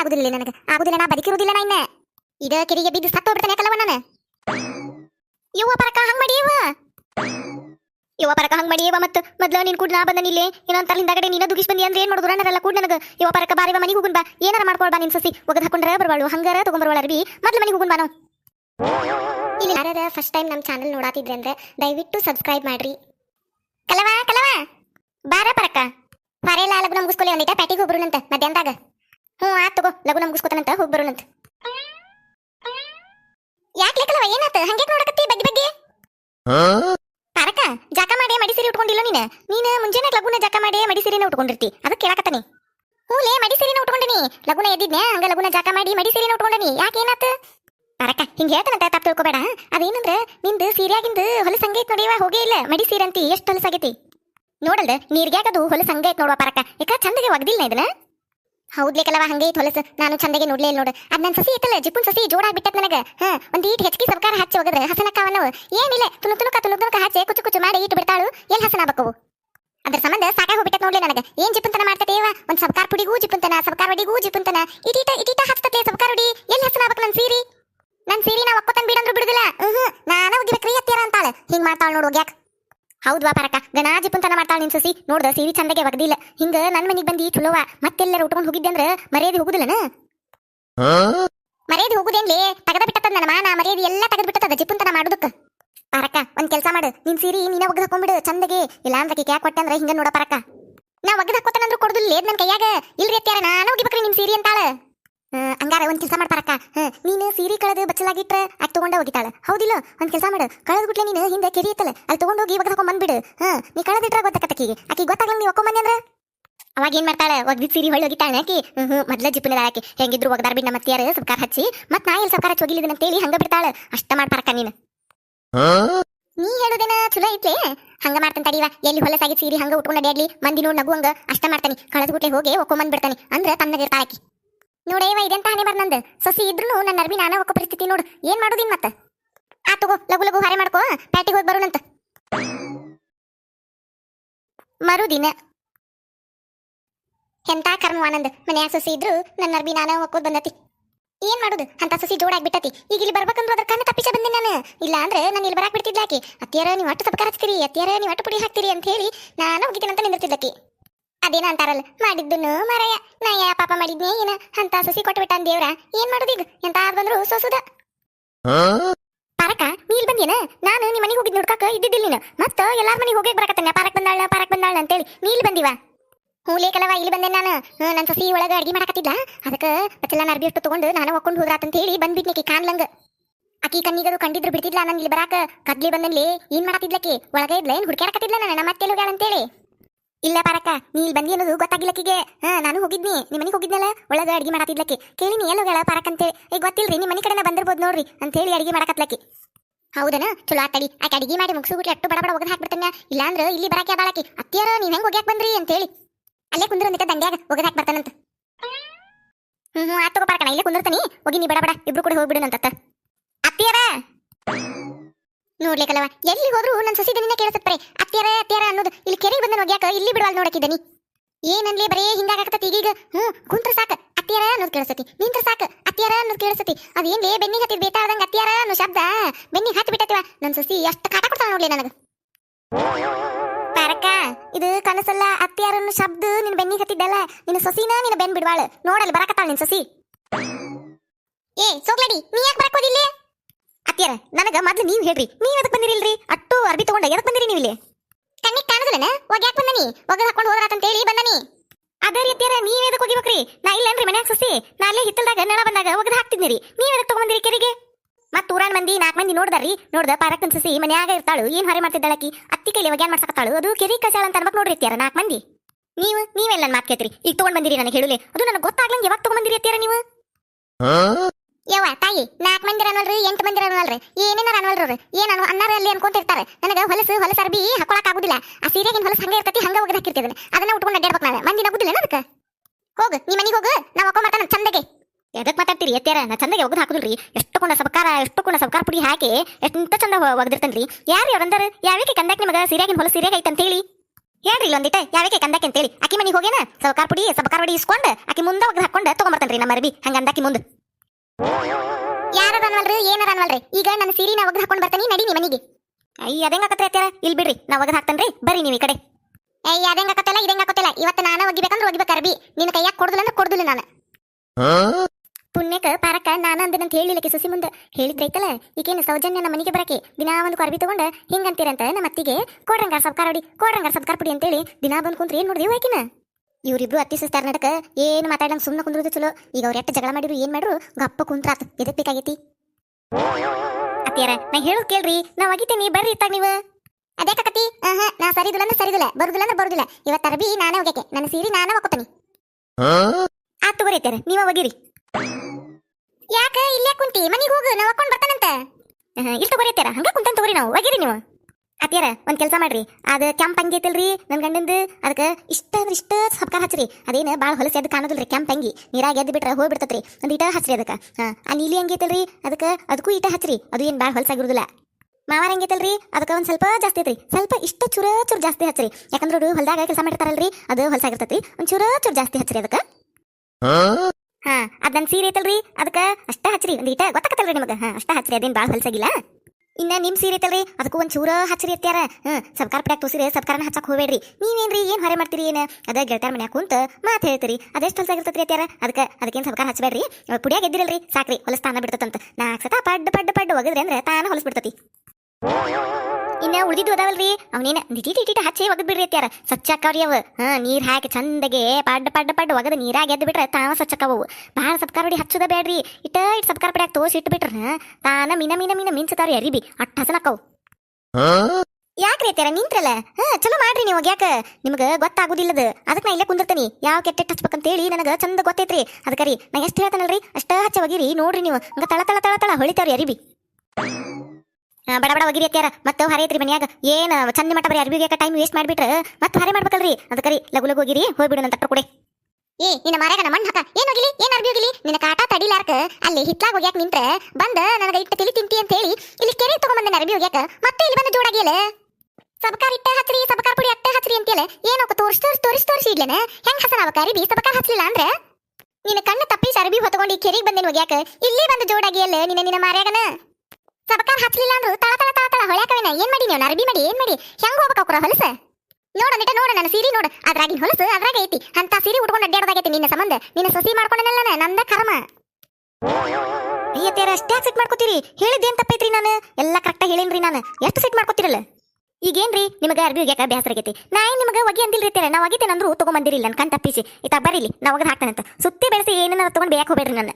ಆಗುದಿಲ್ಲ ನನಗೆ. ಆಗುದಿಲ್ಲ, ನಾ ಬದುಕಿರುವುದಿಲ್ಲ ನಾ ಇನ್ನ. ಇದ ಕೆರಿಗೆ ಬಿದ್ದು ಸತ್ತು ಹೋಗ್ಬಿಡ್ತಾನೆ ಕಲವ ನಾನು? ಯುವ ಪರಕ, ಹಂಗ್ ಮಾಡಿ ಯುವ ಪರಕ, ಹಂಗ್ ಮಾಡಿ ಮತ್ತ ಮತ್ತು ಮೊದ್ಲು ನೀನ್ ಕೂಡ ನಾ ಬಂದ ಇಲ್ಲಿ. ಇನ್ನೊಂದ್ ತರಲಿಂದ ಕಡೆ ನೀನ ದುಗಿಸ್ ಬಂದಿ ಅಂದ್ರೆ ಏನ್ ಮಾಡುದು? ರಣ್ಣರೆಲ್ಲ ಕೂಡ ನನಗೆ. ಯುವ ಪರಕ, ಬಾರಿ ಮನೆಗೆ ಹೋಗುನ್ ಬಾ. ಏನಾರ ಮಾಡ್ಕೊಳ್ ಬಾ ನಿನ್ ಸಸಿ. ಒಗದ್ ಹಾಕೊಂಡ್ರೆ ಬರ್ಬಾಳು ಹಂಗಾರ ತಗೊಂಬರ್ಬಾಳ ಅರ್ಬಿ. ಮೊದ್ಲು ಮನೆಗೆ ಹೋಗುನ್ ಬಾ ನಾವು. ಇಲ್ಲಿ ಫಸ್ಟ್ ಟೈಮ್ ನಮ್ಮ ಚಾನಲ್ ನೋಡಾತಿದ್ರೆ ಅಂದ್ರೆ ದಯವಿಟ್ಟು ಸಬ್ಸ್ಕ್ರೈಬ್ ಮಾಡ್ರಿ. ಕಲವ ಕಲವ. ಬಾರ ಪರಕ. ಹೊರೆಲ್ಲ ಲಗುನ ಮುಗಿಸ್ಕೊಲಿ ಒಂದಿಟ ಪ್ಯಾಟಿಗೆ ಹೋಗ್ಬರುನಂತ ಮಧ್ಯಾಹ್ನದಾಗ ಹ್ಞೂ ಆತ್ ತಗೋ ಲಗುನ ಮುಗಿಸ್ಕೊತಾನಂತ ಹೋಗಿ ಬರೋಣಂತ. ಯಾಕೆ ಕಲವ ಏನಾತ? ಹಂಗೆ ನೋಡಕತ್ತಿ ಬಗ್ಗೆ ಬಗ್ಗೆ? ಪರಕ ಜಾಕ ಮಾಡಿ ಮಡಿಸಿರಿ ಸೀರೆ ಉಟ್ಕೊಂಡಿಲ್ಲ ನೀನು? ನೀನು ಮುಂಜಾನೆ ಲಗುನ ಜಾಕ ಮಾಡಿ ಮಡಿಸಿರಿನ ಸೀರೆನ ಉಟ್ಕೊಂಡಿರ್ತಿ. ಅದಕ್ಕೆ ಕೇಳಕತ್ತಾನಿ. ಹ್ಞೂಲೇ ಮಡಿ ಮಡಿಸಿರಿನ ಉಟ್ಕೊಂಡಿನಿ. ಲಗುನ ಎದ್ದಿದ್ನೆ? ಹಂಗ ಲಗುನ ಜಾಕ ಮಾಡಿ ಮಡಿ ಸೀರೆನ ಉಟ್ಕೊಂಡಿನಿ. ಯಾಕೆ ಏನಾತ? ಪರಕ ಹಿಂಗೆ ಹೇಳ್ತಾನಂತ ತಪ್ಪು ತಿಳ್ಕೊಬೇಡ. ಅದೇನಂದ್ರೆ ನಿಂದು ಸೀರೆಯಾಗಿಂದು ಹೊಲಸ ಹಂಗೈತ್ ನೋಡಿವ ಹೋಗೇ ಇಲ್ಲ. ಮಡಿ ಸೀರೆ ಅಂತಿ ಎಷ್ಟು ಹೊಲಸಾಗೈತಿ? ನೋಡಲ್ದ ನೀರ್ಗ್ಯಾಗದು ಹೊಲಸ ಹಂಗೈತ್ ನೋಡುವ ಪರಕ. ಯಾಕ ಚಂದಗೆ ಒಗ್ದಿಲ್ಲ ಇದನ್ನ? ಹೌದ್ಲೇಕಲ್ಲವ ಹಂಗೆ ಹೊಲಸ. ನಾನು ಚಂದಗೆ ನೋಡ್ಲೇ ಇಲ್ಲ ನೋಡು. ಅದ್ ನನ್ ಸಸಿ ಐತಲ್ಲ, ಜಿಪ್ಪುನ್ ಸಸಿ ಜೋಡ ಬಿಟ್ಟತ್ ನನಗ. ಹ, ಒಂದ್ ಈಟ್ ಹೆಚ್ಚಿಗೆ ಸರ್ಕಾರ ಹಚ್ಚಿ ಹೋಗದ್ರೆ. ಹಸನಕ್ಕವನವು. ಏನಿಲ್ಲ ತುನು ತುನುಕ ತುನು ತುನುಕ ಹಚ್ಚಿ ಕುಚು ಕುಚು ಮಾಡಿ ಇಟ್ಟು ಬಿಡ್ತಾಳು. ಎಲ್ಲಿ ಹಸನ ಬಕ್ಕವು ಅದ್ರ ಸಂಬಂಧ ಸಾಕಾಗಿ ಹೋಗ್ಬಿಟ್ಟತ್ ನೋಡ್ಲಿ ನನಗ. ಏನ್ ಜಿಪ್ಪುಂತನ ಮಾಡ್ತೇವ ಒಂದ್ ಸಬಕಾರ ಪುಡಿಗೂ ಜಿಪ್ಪುಂತನ, ಸಬಕಾರ ವಡಿಗೂ ಜಿಪ್ಪುಂತನ. ಇಟೀಟ ಇಟೀಟ ಹಚ್ತತೆ ಸಬ್ಕಾರ್ ವಡಿ. ಎಲ್ಲಿ ಹಸನ ಬಕ್ಕ ನನ್ ಸೀರಿ? ನನ್ ಸೀರಿ ನಾ ಒಕ್ಕೊತನ್ ಬಿಡಂದ್ರು ಬಿಡುದಿಲ್ಲ. ಹ್ಮ್ ನಾನು ಒಗಿಬೇಕ್ರಿ ಅತ್ತೀರ ಅಂತಾಳ. ಹಿಂಗ್ ಮಾಡ್ತಾಳ ನೋಡು ಒಗ್ಯಾಕ ಹೌದ್ವಾ ಪರಕ ಗಣಾ ಜಿಪ್ಪುಂತನ ಮಾಡ್ತಾಳ ನಿನ್ ಸಸಿ. ನೋಡ್ದ ಸೀರಿ ಚಂದಗೆ ಒಗ್ದಿಲ್ಲ. ಹಿಂಗ ನನ್ ಮನಿಗ್ ಬಂದಿ ಚಲೋವ. ಮತ್ತೆಲ್ಲರ ಉಟ್ಕೊಂಡ್ ಹೋಗಿದ್ದೆ ಅಂದ್ರ ಮರ್ಯಾದೆ ಹೋಗುದಿಲ್ಲನ? ಮರ್ಯಾದೆ ಹೋಗುದೇನ್ಲಿ? ತಗದ ಬಿಟ್ಟದ ನನ್ನ ಮಾನ ಮರ್ಯಾದೆ ಎಲ್ಲ ತೆಗೆದು ಬಿಟ್ಟದ ಜಿಪ್ಪುಂತನ ಮಾಡುದಕ್ಕ. ಪರಕ ಒಂದ್ ಕೆಲ್ಸ ಮಾಡು. ನಿನ್ ಸೀರಿ ನೀನ ಒಗದ ಹಾಕೊಂಡ್ಬಿಡು ಚಂದಗೆ. ಇಲ್ಲ ಅಂದ್ರೆ ಕ್ಯಾಕ್ ಕೊಟ್ಟೆ ಅಂದ್ರ ಹಿಂಗ ನೋಡ ಪರಕ ನಾ ಒಗ್ದು ಹಾಕೋತಾನಂದ್ರು ಕೊಡುದಿಲ್ಲ ನನ್ ಕೈಯಾಗ. ಇಲ್ರಿ ಅತ್ಯಾರ ನಾನು ಒಗಿಬೇಕ್ರಿ ನಿಮ್ ಸೀರಿ ಅಂತಾಳ. ಹಂಗಾರ ಒಂದ್ ಕೆಲಸ ಮಾಡ್ ಪರಕ ಹ್ಮ್, ನೀನು ಸೀರೆ ಕಳೆದು ಬಚ್ಚಲಾಗಿಟ್ರ ಅದ್ ತಗೊಂಡ ಹೋಗಿತಾಳ ಹೌದಿಲ್ಲ ಒಂದು ಕೆಲಸ ಮಾಡು. ಕಳೆದ್ ಬಿಟ್ಲೆ ನೀನು ಹಿಂದೆ ಕೆರಿಯತ್ತಲ್ಲ ಅಲ್ಲಿ ತಗೊಂಡೋಗಿ ಇವಾಗ ಹಾಕೊಂಡ್ ಬಂದ್ಬಿಡು. ಹಾ ನೀ ಕಳೆದಿಟ್ರ ಗೊತ್ತಾಕತ್ತಕಿಗೆ ಆಕಿ ಗೊತ್ತಾಗಲ್ಲ ನೀ ಒಕ್ಕೊಂಬಂದಿ ಅಂದ್ರ ಅವಾಗ ಏನ್ ಮಾಡ್ತಾಳೆ? ಒಗ್ದಿ ಸೀರೆ ಹೊಳ್ಳಿ ಹೋಗಿತಾಳೆ ಆಕಿ. ಹ್ಞೂ ಮೊದ್ಲ ಜಿಪ್ಪನ ಆಕಿ. ಹೆಂಗಿದ್ರು ಒಗದಾರ್ ಬಿಡ್ ನಮ್ಮ ಅತ್ತಿಯಾರ ಸಬ್ಕಾರ ಹಚ್ಚಿ. ಮತ್ ನಾ ಇಲ್ಲಿ ಸಬ್ಕಾರ ಚೊಗಿಲಿದನ ಅಂತೇಳಿ ಹಂಗ ಬಿಡ್ತಾಳ. ಅಷ್ಟ ಮಾಡ್ ಪರಕ ನೀನು. ನೀ ಹೇಳುದೇನ ಚಲೋ ಐತ್ಲೆ? ಹಂಗ ಮಾಡ್ತಾನೆ ತಡೀವ ಎಲ್ಲಿ ಹೊಲಸಾಗಿ ಸೀರೆ ಹಂಗ ಉಟ್ಕೊಂಡ ಡೇಡ್ಲಿ ಮಂದಿ ನೋಡ್ ನಗುವಂಗ ಅಷ್ಟ ಮಾಡ್ತಾನೆ. ಕಳೆದ ಗುಟ್ಲೆ ಹೋಗಿ ಒಕ್ಕೊಂಬಂದ್ ಬಿಡ್ತಾನೆ ಅಂದ್ರ ತನ್ನಗಿರ್ತಾಳ ಆಕಿ. ನೋಡೇವ ಇದೆಂತ ಹಣೆ ಸಸಿ ಇದ್ರು ನನ್ನ ಅರ್ಬಿ ನಾನ ಒಕ್ಕ ಪರಿಸ್ಥಿತಿ ನೋಡು. ಏನ್ ಮಾಡೋದಿನ್ ಮತ್ತ? ಆ, ತಗೋ, ಲಗು ಲಗು ಹಾರೆ ಮಾಡ್ಕೋ ಪ್ಯಾಟಿಗೆ ಹೋಗಿ ಬರೋಣಂತ. ಮರುದಿನ. ಎಂತ ಕರ್ಮ ಆನಂದ್ ಮನ್ಯಾಗ ಸಸಿ ಇದ್ರು ನನ್ನ ಅರ್ಬಿ ನಾನ ಒಕ್ಕೋದ್ ಬಂದತಿ. ಏನ್ ಮಾಡುದು? ಅಂತ ಸಸಿ ಜೋಡಾಗಿ ಬಿಟ್ಟತಿ ಈಗ ಇಲ್ಲಿ ಬರ್ಬೇಕಂದ್ರೆ ಅದ್ರ ಕಣ್ಣು ತಪ್ಪಿಸ ಬಂದೆ ನಾನು. ಇಲ್ಲ ಅಂದ್ರೆ ನಾನು ಇಲ್ಲಿ ಬರಾಕ್ ಬಿಡ್ತಿದ್ಲಾಕಿ ಅತ್ತಿಯರ, ನೀವು ಅಟ್ಟು ಸಬ್ಕಾರ ಹಚ್ತೀರಿ ನೀವು ಅಟ್ಟು ಪುಡಿ ಹಾಕ್ತೀರಿ ಅಂತ ಹೇಳಿ ನಾನು ಹೋಗಿದ್ದೀನಿ ಅಂತ ನಿಂದಿರ್ತಿದ್ದಕಿ ಅದೇನ ಅಂತಾರಲ್ಲ ಮಾಡಿದ್ದುನು ಮರಯ. ನಾ ಯಾ ಪಾಪ ಮಾಡಿದ್ನೇ ಏನ? ಅಂತ ಸಸಿ ಕೊಟ್ಟು ಬಿಟ್ಟಾನ ದೇವ್ರ. ಏನ್ ಮಾಡೋದೀಗ ಎಂತ ಆದ್ ಬಂದ್ರು ಸೋಸುದ? ಪಾರಕ ನೀ ಇಲ್ಲಿ ಬಂದೇನ ನಾನು ನಿಮ್ಮ ಮನೆಗೆ ಹೋಗಿದ್ ನೋಡ್ಕಾಕ ಇದ್ದಿದ್ದಿಲ್ಲ ನೀನು. ಮತ್ತ ಎಲ್ಲಾರ ಮನೆಗೆ ಹೋಗಿ ಬರಕತ್ತನ್ನ ಪಾರಕ್ ಬಂದಾಳ ಪಾರಕ್ ಬಂದಾಳ ಅಂತೇಳಿ. ನೀ ಇಲ್ಲಿ ಬಂದಿವ? ಹ್ಞೂ ಲೇಕಲವ ಇಲ್ಲಿ ಬಂದೆ ನಾನು. ನನ್ನ ನನ್ ಸಸಿ ಒಳಗ ಅಡಿಗೆ ಮಾಡಕತ್ತಿದ್ಲ? ಅದಕ್ಕೆ ಬಚ್ಚಲ ನರ್ಬಿ ಅಷ್ಟು ತೊಗೊಂಡು ನಾನು ಒಕ್ಕೊಂಡು ಹೋದ್ರಾತಂತ ಹೇಳಿ ಬಂದ್ಬಿಟ್ನಿಕಿ ಕಾಣ್ಲಂಗ ಅಕ್ಕಿ ಕಣ್ಣಿಗದು ಕಂಡಿದ್ರು ಬಿಡ್ತಿದ್ಲ? ನಾನು ಇಲ್ಲಿ ಬರಾಕ ಕದ್ಲಿ ಬಂದಲ್ಲಿ ಏನ್ ಮಾಡತ್ತಿದ್ಲಕಿ ಒಳಗ ಇದ್ಲ? ಏನ್ ಹುಡ್ಕ್ಯಾಡಕತ್ತಿದ್ಲ ನಾನು? ಮತ್ತೆ ಹೋಗ್ಯಾಳ ಅಂತೇಳಿ. ಇಲ್ಲ ಪಾರಕ್ಕ ನೀ ಇಲ್ಲಿ ಬಂದಿ ಅನ್ನೋದು ಗೊತ್ತಾಗಿಲ್ಲಕ್ಕಿಗೆ ಹಾ, ನಾನು ಹೋಗಿದ್ನಿ. ನಿಮ್ಮ ಮನೆಗೆ ಹೋಗಿದ್ನಲ್ಲ? ಒಳಗೆ ಅಡಿಗೆ ಮಾಡಾತಿದ್ಲಕ್ಕೆ. ಕೇಳಿ ನೀ ಎಲ್ಲ ಹೋಗ್ಯಾಳ ಪಾರಕ್ ಅಂತೇಳಿ ಈಗ ಗೊತ್ತಿಲ್ರಿ ನಿಮ್ಮ ಮನೆ ಕಡೆನ ಬಂದಿರ್ಬೋದು ನೋಡ್ರಿ ಅಂತ ಹೇಳಿ ಅಡಿಗೆ ಮಾಡಕತ್ಲಕಿ ಹೌದನ? ಚಲೋ ಆತಡಿ ಆಕೆ ಅಡಿಗೆ ಮಾಡಿ ಮುಗಿಸ್ಬಿಟ್ರೆ ಅಟ್ಟು ಬಡ ಬಡ ಒಗದ್ ಹಾಕ್ಬಿಡ್ತಾನೆ ಇಲ್ಲಾಂದ್ರೆ ಇಲ್ಲಿ ಬರಾಕೆ ಬಾಳಕಿ ಅತ್ತಿಯರ ನೀ ಹೆಂಗ್ ಹೋಗ್ಯಾಕ್ ಬಂದ್ರಿ ಅಂತ ಹೇಳಿ. ಅಲ್ಲೇ ಕುಂದ್ರ ಒಂದಿಟ ದಂಡ್ಯಾಗ ಒಗದ್ ಹಾಕ್ಬರ್ತಾನಂತ ಹ್ಮ್ ಹ್ಮ್, ಆತ್ ತಗೋ ಪಾರಕ ನಾ ಇಲ್ಲೇ ಕುಂದಿರ್ತಾನಿ. ಹೋಗಿ ನೀ ಬಡಬಡ ಬಡ, ಇಬ್ರು ಕೂಡ ಅತ್ತಿಯರ ನೋಡ್ಲಿಕ್ಕಲ್ಲವ? ಎಲ್ಲಿ ಹೋದ್ರು ನನ್ನ ಸಸಿ ದಿನ ಕೇಳಿಸತ್ ಬರೇ ಅತ್ಯಾರ ಅತ್ಯಾರ ಅನ್ನೋದು ಇಲ್ಲಿ ಕೆರೆಗೆ ಬಂದ ನೋಡ್ಯಾಕ ಇಲ್ಲಿ ಬಿಡವಾಲ್ ನೋಡಕ್ಕಿದ್ದೀನಿ ಏನನ್ಲಿ ಬರೇ ಹಿಂಗಾಗತ್ತತಿ ಈಗ? ಹ್ಮ್, ಕುಂತ್ರ ಸಾಕ. ಅತ್ಯಾರ ಅನ್ನೋದು ಕೇಳಿಸತಿ. ನಿಂತ್ರ ಸಾಕ. ಅತ್ಯಾರ ಅನ್ನೋದು ಕೇಳಿಸತಿ. ಅದೇನ್ಲೇ ಬೆನ್ನಿಗೆ ಹತ್ತಿದ್ ಬೇತಾದಂಗ ಅತ್ಯಾರ ಅನ್ನೋ ಶಬ್ದ? ಬೆನ್ನಿಗೆ ಹತ್ತಿ ಬಿಟ್ಟತಿವ. ನನ್ನ ಸಸಿ ಎಷ್ಟು ಕಾಟ ಕೊಡ್ತಾಳ ನೋಡ್ಲಿ ನನಗೆ. ಪಾರಕ್ಕ, ಇದು ಕನಸಲ್ಲ ಅತ್ಯಾರ ಅನ್ನೋ ಶಬ್ದ ನಿನ್ ಬೆನ್ನಿಗೆ ಹತ್ತಿದ್ದಲ್ಲ. ನಿನ್ನ ಸೊಸಿನ ನಿನ್ನ ಬೆನ್ ಬಿಡ್ವಾಳ. ನೋಡಲ್ಲಿ ಬರಕತ್ತಾಳ ನಿನ್ ಸಸಿ. ಏ, ಸೋಗ್ಲಡಿ, ನೀ ಯಾಕೆ ಬರಕೋದಿಲ್ಲ ಅತ್ಯಾರ ನನಗ ಮೊದ್ಲು ನೀವ್ ಹೇಳ್ರಿ. ನೀವ್ ಎದಕ್ ಬಂದಿರಿಲ್ರಿ? ಅಟ್ಟು ಅರ್ಬಿ ತಗೊಂಡ ಎದಕ್ ಬಂದಿರಿ ನೀವು ಇಲ್ಲಿ? ಕಣ್ಣಿಗೆ ಕಾಣದಿಲ್ಲನ? ಒಗ್ ಯಾಕೆ ಬಂದನಿ? ಒಗ್ ಹಾಕೊಂಡು ಅಂತ ಹೇಳಿ ಬಂದನಿ. ಅದೇ ರೀತಿಯರ ನೀವ್ ಎದಕ್ ಹೋಗಿಬೇಕ್ರಿ? ನಾ ಇಲ್ಲೇನ್ರಿ ಮನ್ಯಾಗ ಸಸಿ? ನಾ ಅಲ್ಲೇ ಹಿತ್ತಲ್ದಾಗ ನಳ ಬಂದಾಗ ಒಗದ್ ಹಾಕ್ತಿದ್ನಿರಿ. ನೀವ್ ಎದಕ್ ತಗೊಂಡ್ಬಂದಿರಿ ಕೆರಿಗೆ? ಮತ್ ಊರಾನ್ ಮಂದಿ ನಾಲ್ಕು ಮಂದಿ ನೋಡ್ದಾರಿ ನೋಡ್ದ ಪಾರಕ್ಕನ್ ಸಸಿ ಮನ್ಯಾಗ ಇರ್ತಾಳು. ಏನ್ ಹೊರೆ ಮಾಡ್ತಿದ್ದಾಳಕಿ? ಅತ್ತಿ ಕೈಲಿ ಒಗ್ಯಾನ್ ಮಾಡ್ಸಕತ್ತಾಳು. ಅದು ಕೆರಿ ಕಸಾಳ ಅಂತ ಅನ್ಬೇಕು ನೋಡ್ರಿ ಅತ್ಯಾರ ನಾಲ್ಕು ಮಂದಿ. ನೀವು ನೀವೆಲ್ಲ ಮಾತ್ ಕೇಳ್ತೀರಿ? ಈಗ ತಗೊಂಡ್ ಬಂದಿರಿ ನನಗೆ ಹೇಳುಲೆ. ಅದು ನನಗೆ ಗೊತ್ತಾಗ್ಲಂಗೆ ಯಾವಾಗ ತಗೊಂಡ್ ಅತ್ಯಾರ ನೀವು? ಯವ್ವ, ತಾಯಿ ನಾಲ್ಕು ಮಂದಿರ ಅನ್ವಲ್ರಿ ಎಂಟು ಮಂದಿರ ಅನ್ವಲ್ರಿ ಏನೇನಾರ ಅನ್ವಲ್ರಿ ಏನ್ ಅನ್ನಾರ ಅಲ್ಲಿ ಅನ್ಕೊಂತಿರ್ತಾರೆ. ನನಗೆ ಹೊಲಸು, ಹೊಲಸ ಅರ್ಬಿ ಹಾಕೊಳಕ್ ಆಗುದಿಲ್ಲ. ಆ ಸೀರೆಗಿನ ಹೊಲಸು ಹಂಗೆ ಇರ್ತತಿ, ಹಂಗ ಒಗದ್ ಹಾಕಿರ್ತಿದ್ದಾನೆ ಅದನ್ನ. ಉಟ್ಕೊಂಡು ಅಡ್ಡಾಡ್ಬೇಕು ನಾನು ಮಂದಿ ನಗುದಿಲ್ಲ ಅದಕ್ಕೆ? ಹೋಗು, ನೀ ಮನೆಗೆ ಹೋಗು ನಾ ಮಾಡ್ತಾನೆ ಚಂದಗೆ. ಎದಕ್ ಮಾತಾಡ್ತೀರಿ ಎತ್ಯಾರ ನಾ ಚಂದಗೆ ಒಗದ್ ಹಾಕುದಿಲ್ರಿ. ಎಷ್ಟು ಕೊಂಡ ಸಬಕಾರ, ಎಷ್ಟು ಕೊಂಡ ಸಬಕಾರ ಪುಡಿ ಹಾಕಿ ಎಷ್ಟು ಚಂದ ಒಗದಿರ್ತನ್ರಿ ಯಾರು ಅವ್ರಂದಾರ ಯಾವಕ್ಕೆ ಕಂದಾಕ್ ನಿಮಗ ಸೀರೆಗಿನ ಹೊಲಸು ಸೀರೆಗೆ ಐತೆ ಅಂತೇಳಿ? ಹೇಳ್ರಿ ಇಲ್ಲೊಂದಿಟ ಯಾವಕ್ಕೆ ಕಂದಕ್ಕೆ ಅಂತೇಳಿ? ಆಕಿ ಮನೆಗೆ ಹೋಗೇನ? ಸಬಕಾರ ಪುಡಿ ಸಬಕಾರ ಪುಡಿ ಇಸ್ಕೊಂಡು ಆಕಿ ಮುಂದೆ ಒಗ್ದು ಹಾಕೊಂಡು ತಗೊಂಬರ್ತೇನ್ರಿ ನಮ್ಮ ಅರ್ಬಿ. ಹಂಗ ಅಂದಾಕಿ ಮುಂದೆ. ಯಾರ ಅನ್ವಲ್ರಿ ಏನಾರ ಅನ್ವಲ್ರಿ? ಈಗ ನನ್ನ ಸೀರೆ ನಾ ಒಗ್ದು ಹಾಕೊಂಡು ಬರ್ತಾನೆ ನಡಿ ನೀ ಮನೆಗೆ. ಅಯ್ಯ ಅದೇಂಗ ಆಕತ್ರಿ ಅತ್ಯಾರ ಇಲ್ಲಿ ಬಿಡ್ರಿ ನಾ ಒಗ್ದು ಹಾಕ್ತೇನ್ರಿ ಬರ್ರಿ ನೀವು ಈ ಕಡೆ. ಅಯ್ಯ ಅದೇಂಗ ಹಾಕತ್ತಲ್ಲ ಇದಂಗ ಆಕತ್ತಿಲ್ಲ? ಇವತ್ತು ನಾನು ಒಗಿಬೇಕಂದ್ರೆ ಒಗಿಬೇಕು ಅರ್ಬಿ. ನಿನ್ನ ಕೈಯಾಗ ಕೊಡ್ದಿಲ್ಲ ಅಂದ್ರೆ ಕೊಡ್ದಿಲ್ಲ ನಾನು. ಪುಣ್ಯಕ ಪಾರಕ ನಾನು ಅಂದನಂತ ಹೇಳಿಲ್ಲಕ್ಕೆ ಸುಸಿ ಮುಂದೆ. ಹೇಳಿದ್ರೈತಲ್ಲ ಈಕೇನು ಸೌಜನ್ಯ ನಮ್ಮ ಮನೆಗೆ ಬರಕ್ಕೆ ದಿನಾ ಒಂದು ಕೊರಬಿ ತಗೊಂಡು ಹಿಂಗಂತೀರಂತ ನಮ್ಮ ಅತ್ತಿಗೆ ಕೊಡ್ರಂಗಾರ ಸಬ್ಕಾರ ಹೊಡಿ ಕೋಡ್ರಂಗಾರ ಸಬ್ಕಾರ ಪುಡಿ ಅಂತೇಳಿ ದಿನಾ ಬಂದ್ ಕುಂತ್ರಿ ಏನ್ ನೋಡಿದ್ವಿ ಆಕಿನ ಇವ್ರಿಬ್ರು ಅತ್ತಿ ಸಿಸ್ತಾರ ನಡಕ ಏನು ಮಾತಾಡಂಗ್ ಸುಮ್ಮನೆ ಕುಂದ್ರದು ಚಲೋ. ಈಗ ಅವ್ರ ಎಟ್ಟ ಜಗಳ ಮಾಡಿದ್ರು, ಏನ್ ಮಾಡ್ರು? ಗಪ್ಪ ಕುಂತ್ರಾತ್. ಎದಕ್ ಬೇಕಾಗೈತಿ? ಅತ್ತಿಯಾರ, ನಾ ಹೇಳು ಕೇಳ್ರಿ. ನಾ ಒಗಿತೇನಿ ಬರ್ರಿ ಇತ್ತಾಗ ನೀವು. ಅದೇ ಕಕತಿ ನಾ ಸರಿದಿಲ್ಲ ಅಂದ್ರೆ ಸರಿದಿಲ್ಲ. ಬರುದಿಲ್ಲ ಅಂದ್ರೆ ಬರುದಿಲ್ಲ. ಇವತ್ತು ಅರಬಿ ನಾನೇ ಒಗ್ಯಾಕೆ ನನ್ನ ಸೀರೆ ನಾನೇ ಒಕ್ಕೋತೀನಿ. ಆತ್ ತಗೋರಿ ಅತ್ಯಾರ ನೀವ ಒಗಿರಿ. ಯಾಕ ಇಲ್ಲೇ ಕುಂತಿ? ಮನಿಗೆ ಹೋಗು ನಾ ಒಕ್ಕೊಂಡ್ ಬರ್ತಾನಂತ. ಇಲ್ಲಿ ತಗೋರಿ ಅತ್ಯಾರ ಹಂಗ ಕುಂತಾನ ತಗೋರಿ ನಾವು. ಒಗಿರಿ ನೀವು. ಅತ್ಯಾರ ಒಂದ್ ಕೆಲಸ ಮಾಡ್ರಿ. ಅದು ಕೆಂಪ್ ಅಂಗಿ ಐತಲ್ರಿ ನನ್ ಗಂಡಂದು. ಅದಕ್ಕೆ ಇಷ್ಟ ಅಂದ್ರೆ ಇಷ್ಟ ಸಬ್ಕಾರ ಹಚ್ರಿ. ಅದೇನು ಭಾಳ ಹೊಲಸು ಎದ್ದು ಕಾಣೋದಿಲ್ರಿ ಕೆಂಪ್ ಅಂಗಿ. ನೀರಾಗ ಎದ್ದು ಬಿಟ್ರೆ ಹೋಗಿ ಬಿಡ್ತತ್ರಿ. ಒಂದ್ ಇಟ ಹಚ್ರಿ ಅದಕ್ಕೆ. ಹಾ ಆ ನೀಲಿ ಅಂಗಿ ಐತಲ್ರಿ ಅದಕ್ಕೆ ಅದಕ್ಕೂ ಇಟ ಹಚ್ರಿ. ಅದು ಏನು ಭಾಳ ಹೊಲಸಾಗಿರುದಿಲ್ಲ ಮಾವಾರ ಅಂಗಿ ಐತಲ್ರಿ ಅದಕ್ಕೆ ಒಂದ್ ಸ್ವಲ್ಪ ಜಾಸ್ತಿ ಐತ್ರಿ. ಸ್ವಲ್ಪ ಇಷ್ಟ ಚೂರ ಚೂರ್ ಜಾಸ್ತಿ ಹಚ್ರಿ. ಯಾಕಂದ್ರೆ ಅವರು ಹೊಲದಾಗ ಕೆಲಸ ಮಾಡಿರ್ತಾರಲ್ರಿ ಅದು ಹೊಲಸಾಗಿರ್ತೈತಿ ಒಂದ್ ಚೂರ ಚೂರ್ ಜಾಸ್ತಿ ಹಚ್ರಿ ಅದಕ್ಕೆ. ಹಾ? ಅದ್ ನನ್ ಸೀರೆ ಐತಲ್ರಿ ಅದಕ್ಕೆ ಅಷ್ಟ ಹಚ್ರಿ. ಒಂದು ಇಟ ಗೊತ್ತಾಗತ್ತಲ್ರಿ ನಿಮಗೆ. ಹಾಂ ಅಷ್ಟ ಹಚ್ರಿ ಅದೇನು ಭಾಳ ಹೊಲಸಾಗಿಲ್ಲ ಇನ್ನ ನಿಮ್ ಸೀರೆ ಐತಲ್ರಿ ಅದಕ್ಕೂ ಒಂದ್ ಚೂರ ಹಚ್ಚರಿ ಅತ್ಯಾರ ಹ್ಮ್, ಸಬ್ಕಾರ ಪಡ್ಯಾಕ್ ತೋಸಿರಿ ಸಬ್ಕಾರನ ಹಚ್ಚಕ್ ಹೋಗ್ಬೇಡ್ರಿ. ನೀವೇನ್ರಿ, ಏನ್ ಹೊರೆ ಮಾಡ್ತೀರಿ ಏನ? ಅದ ಗೆಳತಾರ ಮನ್ಯಾಗ ಕುಂತ ಮಾತ್ ಹೇಳ್ತೀರಿ. ಅದೆಷ್ಟು ಹೊಲಸಾಗಿರ್ತೈತ್ರಿ ಅತ್ಯಾರ ಅದಕ್ಕ, ಅದಕ್ಕೇನ್ ಸಬ್ಕಾರ ಹಚ್ಚಬೇಡ್ರಿ? ಪುಡಿಯಾಗ ಎದ್ದಿರಲ್ರಿ? ಸಾಕ್ರಿ ಹೊಲಸ್ತಾನ ಬಿಡ್ತಂತ ನಾಲ್ಕು ಸತ ಪಡ್ ಪಡ್ ಪಡ್ ಒಗದ್ರಿ ಅಂದ್ರೆ ತಾನ ಹೊಲಸ್ ಬಿಡ್ತತಿ ಇನ್ನ ಉಳಿದಿದ್ದು ಅದಾವಲ್ರಿ. ಅವನೇನ ದಿಟಿ ಟಿಟಿ ಹಚ್ಚಿ ಒಗದ್ ಬಿಡ್ರಿ ಅತ್ಯಾರ ಸ್ವಚ್ಛಕ್ಕವ್ರಿ ಅವ. ಹಾ ನೀರ್ ಹಾಕಿ ಚಂದಗೆ ಪಡ್ ಪಡ್ ಪಡ್ ಒಗದ ನೀರಾಗ ಎದ್ದು ಬಿಟ್ರೆ ತಾವ ಸ್ವಚ್ಛಕ್ಕವು ಭಾಳ ಸತ್ಕಾರ ಹೊಡಿ ಹಚ್ಚದ ಬೇಡ್ರಿ ಇಟ್ಟ ಇಟ್ ಸತ್ಕಾರ ಪಡ್ಯಾಕ ತೋಸಿ ಇಟ್ಟು ಬಿಟ್ರ ತಾನ ಮಿನ ಮಿನ ಮಿನ ಮಿಂಚತಾವ್ರಿ ಅರಿಬಿ. ಅಟ್ಟ ಹಸನಕ್ಕವು ಯಾಕ್ರಿ ಅತ್ಯಾರ ನಿಂತ್ರಲ್ಲ? ಹಾ ಚಲೋ ಮಾಡ್ರಿ ನೀವು ಯಾಕ ನಿಮ್ಗ ಗೊತ್ತಾಗುದಿಲ್ಲದ. ಅದಕ್ಕೆ ನಾ ಇಲ್ಲೇ ಕುಂದಿರ್ತೀನಿ. ಯಾವ ಕೆಟ್ಟ ಹಚ್ಬೇಕಂತೇಳಿ ನನಗ ಚಂದ ಗೊತ್ತೈತ್ರಿ. ಅದಕ್ಕೆ ರೀ ನಾ ಎಷ್ಟು ಹೇಳ್ತಾನಲ್ರಿ? ಅಷ್ಟ ಹಚ್ಚ ಒಗಿರಿ. ನೋಡ್ರಿ ನೀವು. ಹಂಗ ತಳ ತಳ ತಳ ತಳ ಹೊಳಿತಾವ್ರಿ ಅರಿಬಿ. ಬಡ ಬಡ ಒಗಿರಿ ಅತ್ಯಾರ ಮತ್ತೆ ಹರಿ ಐತ್ರಿ ಮನ್ಯಾಗ. ಏನು ಚಂದ ಮಟ್ಟ ಬರೀ ಅರ್ಬಿಗೆ ಟೈಮ್ ವೇಸ್ಟ್ ಮಾಡಿಬಿಟ್ರೆ. ಮತ್ತೆ ಹರಿ ಮಾಡ್ಬೇಕಲ್ರಿ. ಅದಕ್ಕೆ ರೀ, ಲಗು ಲಗು ಹೋಗಿರಿ ಹೋಗ್ಬಿಡು ನನ್ನ ತಟ್ಟ ಕೊಡೆ. ಏ, ನಿನ್ನ ಮಾರ್ಯಾಗ ಮಣ್ಣು ಹಾಕ. ಏನು ಹೋಗಿಲಿ ಏನು ಅರ್ಬಿ ಹೋಗಿಲಿ ನಿನ್ನ ಕಾಟ ತಡಿಲಾರ್ಕ. ಅಲ್ಲಿ ಹಿತ್ಲಾಗ ಹೋಗ್ಯಾಕ ನಿಂತ್ರ. ಬಂದ, ನನಗೆ ಇಟ್ಟ ತಿಳಿ ತಿಂತಿ ಅಂತ ಹೇಳಿ, ಇಲ್ಲಿ ಕೆರೆ ತಗೊಂಬಂದ ಅರ್ಬಿ ಹೋಗ್ಯಾಕ ಮತ್ತೆ ಇಲ್ಲಿ ಬಂದು ಜೋಡಾಗಿಲ್ಲ ಸಬಕಾರ ಇಟ್ಟ ಹಚ್ರಿ ಸಬಕಾರ ಪುಡಿ ಅಟ್ಟ ಹಚ್ರಿ ಅಂತೇಳಿ ಏನೋ ತೋರಿಸ್ ತೋರಿಸ್ ತೋರಿಸ್, ತೋರಿಸಿ ಇಡ್ಲೇನೆ? ಹೆಂಗ್ ಹಸನ ಅವಕಾರಿ ಬಿ ಸಬಕಾರ ಹಚ್ಲಿಲ್ಲ ಅಂದ್ರೆ? ನಿನ್ನ ಕಣ್ಣು ತಪ್ಪಿಸಿ ಅರ್ಬಿ ಹೊತ್ಕೊಂಡು ಈ ಕೆರೆಗೆ ಬಂದೇನು ಹೋಗ್ಯಾಕ ಇಲ್ಲಿ ಬಂದ ಜೋಡಾಗಿಯಲ್ಲ ನಿನ್ನ ನಿನ್ನ ಮಾರ್ಯಾಗನ. ಸಬಕಾರ ಹಚ್ಚಲಿಲ್ಲ ಅಂದ್ರು ತಳ ತಳ ತಳ ತಳ ಹೊಳ್ಯಾಕವೇನ? ಏನ್ ಮಾಡಿ ನೀವು? ಅರ್ಬಿ ಮಾಡಿ, ಏನ್ ಮಾಡಿ? ಹೆಂಗ್ ಹೋಗಬೇಕು ಅವ್ರ ಹೊಲಸ? ನೋಡ ನಿಟ ನೋಡ ನನ್ನ ಸೀರೆ ನೋಡ. ಅದ್ರಾಗಿನ ಹೊಲಸು, ಅದ್ರಾಗ ಐತಿ. ಅಂತ ಸೀರೆ ಉಟ್ಕೊಂಡು ಅಡ್ಡಾಡೋದಾಗೈತಿ ನಿನ್ನ ಸಂಬಂಧ. ನಿನ್ನ ಸಸಿ ಮಾಡ್ಕೊಂಡನಲ್ಲ ನಂದ ಕರ್ಮ. ಅಯ್ಯತ್ತೇರ ಅಷ್ಟೇ ಸೆಟ್ ಮಾಡ್ಕೋತೀರಿ? ಹೇಳಿದ್ದೇನ್ ತಪ್ಪೈತ್ರಿ ನಾನು? ಎಲ್ಲ ಕರೆಕ್ಟಾಗಿ ಹೇಳೇನ್ರಿ ನಾನು. ಎಷ್ಟು ಸೆಟ್ ಮಾಡ್ಕೋತಿರಲ್ಲ? ಈಗೇನ್ರಿ? ನಿಮಗೆ ಅರ್ಬಿ ಒಗ್ಯಾಕ ಬೇಸರ ಆಗೈತಿ. ನಾ ಏನು ನಿಮಗೆ ಒಗಿ ಅಂದಿಲ್ರಿ ಅತ್ಯಾರ ನಾವು ಒಗಿತೇನೆ ಅಂದ್ರು ತಗೊಂಬಂದಿರಿಲ್ಲ ನನ್ನ ಕಣ್ ತಪ್ಪಿಸಿ. ಇತ್ತ ಬರೀಲಿ ನಾ ಒಗದು ಹಾಕ್ತಾನಂತ. ಸುತ್ತಿ ಬೆಳೆಸಿ ಏನನ್ನ ತಗೊಂಡ್ ಬೇಯಕ್ ಹೋಗ್ಬೇಡ್ರಿ ನನ್ನ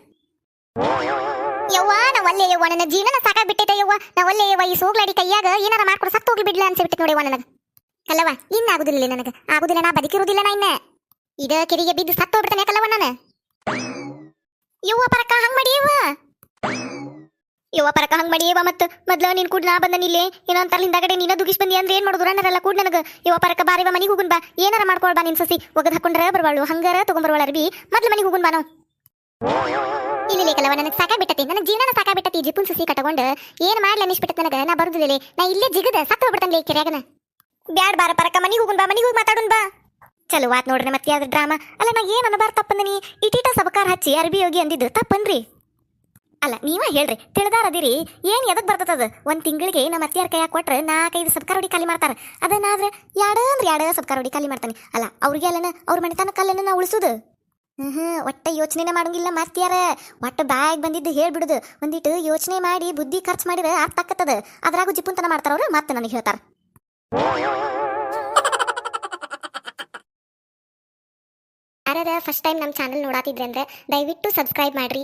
ಯವ್ವ ನಾ ಒಲ್ಲೆ ಯವ್ವ, ನನ್ನ ಜೀವನ ಸಾಕಾಗ್ ಬಿಟ್ಟೈತೆ ಯವ್ವ. ನಾ ಒಲ್ಲೆ ಯವ್ವ, ಈ ಸೋಗ್ಲಾಡಿ ಕೈಯಾಗ ಏನಾರ ಮಾಡ್ಕೊಡು ಸತ್ತು ಹೋಗ್ಲಿ ಬಿಡ್ಲ ಅನ್ಸಿಬಿಟ್ಟು ನೋಡಿವ ನನಗೆ. ಕಲ್ಲವ ಇನ್ನ ಆಗುದಿಲ್ಲ ನನಗೆ. ಆಗುದಿಲ್ಲ, ನಾ ಬದುಕಿರುವುದಿಲ್ಲ ನಾ ಇನ್ನ. ಇದ ಕೆರಿಗೆ ಬಿದ್ದು ಸತ್ತು ಹೋಗ್ಬಿಡ್ತಾನೆ ಕಲ್ಲವ ನಾನು? ಯವ್ವ ಪರಕ, ಹಂಗ್ ಮಾಡಿ ಯವ್ವ. ಯವ್ವ ಪರಕ, ಹಂಗ್ ಮಾಡಿ ಯವ್ವ ಮತ್ತ. ಮೊದ್ಲ ನೀನ್ ಕೂಡ ನಾ ಬಂದ ಇಲ್ಲಿ. ಏನೋ ಅಂತಾರ ಹಿಂದಾಗಡೆ ನೀನ ದುಗಿಸ್ ಬಂದಿ, ಅಂದ್ರೆ ಏನ್ ಮಾಡುದು? ರನ್ನರೆಲ್ಲ ಕೂಡ ನನಗ. ಯವ್ವ ಪರಕ ಬಾರಿವ ಮನಿಗೆ ಹೋಗುನ್ ಬಾ. ಏನಾರ ಮಾಡ್ಕೊಳ್ಬಾ ನಿನ್ ಸಸಿ. ಒಗದ್ ಹಾಕೊಂಡ್ರ ಬರ್ವಾಳು, ಹಂಗಾರ ತಗೊಂಬರ್ವಾಳ ಅರ್ಬಿ. ಮೊದ್ಲ ಮನಿಗೆ ಹೋಗುನ್ ಬಾ ನಾವು. ಇಲ್ಲ ಕಲವ ನನಗೆ ಸಾಕಾಗ್ಬಿಟ್ಟತಿ ನನ್ನ ಜೀವನ ಸಾಕಾಗ್ಬಿಟ್ಟತಿ ಜಿಪುನ್ ಸುಸಿ ಕಟ್ಕೊಂಡು ಏನು ಮಾಡ್ಲಿ ಅನಿಸ್ಬಿಟ್ಟತ್ ನನಗೆ? ನಾ ಬರುದಿಲ್ಲ ನಾ ಇಲ್ಲೇ ಜಿಗದ ಸತ್ತು ಹೋಗ್ಬಿಡ್ತಾನೆ ಕೆರೆಯಾಗನ? ಬ್ಯಾಡ್ ಬಾರ ಪರಕ, ಮನಿಗೆ ಹೋಗುನ್ ಬಾ, ಮನಿಗೆ ಹೋಗಿ ಮಾತಾಡುನ್ ಬಾ. ಚಲೋ ಆತ್ ನೋಡ್ರಿ ಮತ್ತೆ ಯಾವ್ದು ಡ್ರಾಮಾ. ಅಲ್ಲ, ನಾ ಏನ್ ಬಾರ ತಪ್ಪಂದನಿ? ಇಟೀಟ ಸಬಕಾರ ಹಚ್ಚಿ ಅರ್ಬಿ ಹೋಗಿ ಅಂದಿದ್ದು ತಪ್ಪನ್ರಿ. ಅಲ್ಲ, ನೀವ ಹೇಳ್ರಿ, ತಿಳಿದಾರದಿರಿ. ಏನ್ ಎದಕ್ ಬರ್ತದ ಒಂದ್ ತಿಂಗಳಿಗೆ ನಮ್ಮ ಅತ್ತಿಯಾರ ಕೈಯಾಗ ಕೊಟ್ರೆ ನಾಲ್ಕೈದು ಸಬ್ಕಾರ ಹೊಡಿ ಖಾಲಿ ಮಾಡ್ತಾರ. ಅದನ್ನಾದ್ರೆ ಯಾಡ ಅಂದ್ರೆ ಯಾಡ ಸಬ್ಕಾರ ಹೊಡಿ ಖಾಲಿ ಮಾಡ್ತಾನೆ. ಅಲ್ಲ, ಅವ್ರಿಗೆ ಅಲ್ಲನ, ಅವ್ರ ಮನೆತನ ಕಲ್ಲನ್ನ ನಾ ಉಳಿಸುದು? ಹ್ಮ್, ಒಟ್ಟ ಯೋಚನೆ ಮಾಡಂಗಿಲ್ಲ ಮಾಡ್ತಿಯಾರ ಒಟ್ಟ ಬ್ಯಾಗ್ ಬಂದಿದ್ದು ಹೇಳ್ಬಿಡುದು. ಒಂದಿಟ್ಟು ಯೋಚನೆ ಮಾಡಿ, ಬುದ್ಧಿ ಖರ್ಚು ಮಾಡಿದ್ರೆ ಅರ್ಥ ಆಕತ್ತದ ಅದ್ರಾಗೂ ಜಿಪ್ಪುಂತನ ಮಾಡ್ತಾರ ಅವ್ರು, ಮತ್ತೆ ನನಗೆ ಹೇಳ್ತಾರ. ಅರೆ ಫಸ್ಟ್ ಟೈಮ್ ನಮ್ಮ ಚಾನಲ್ ನೋಡಾತಿದ್ರೆ ಅಂದ್ರೆ ದಯವಿಟ್ಟು ಸಬ್ಸ್ಕ್ರೈಬ್ ಮಾಡ್ರಿ.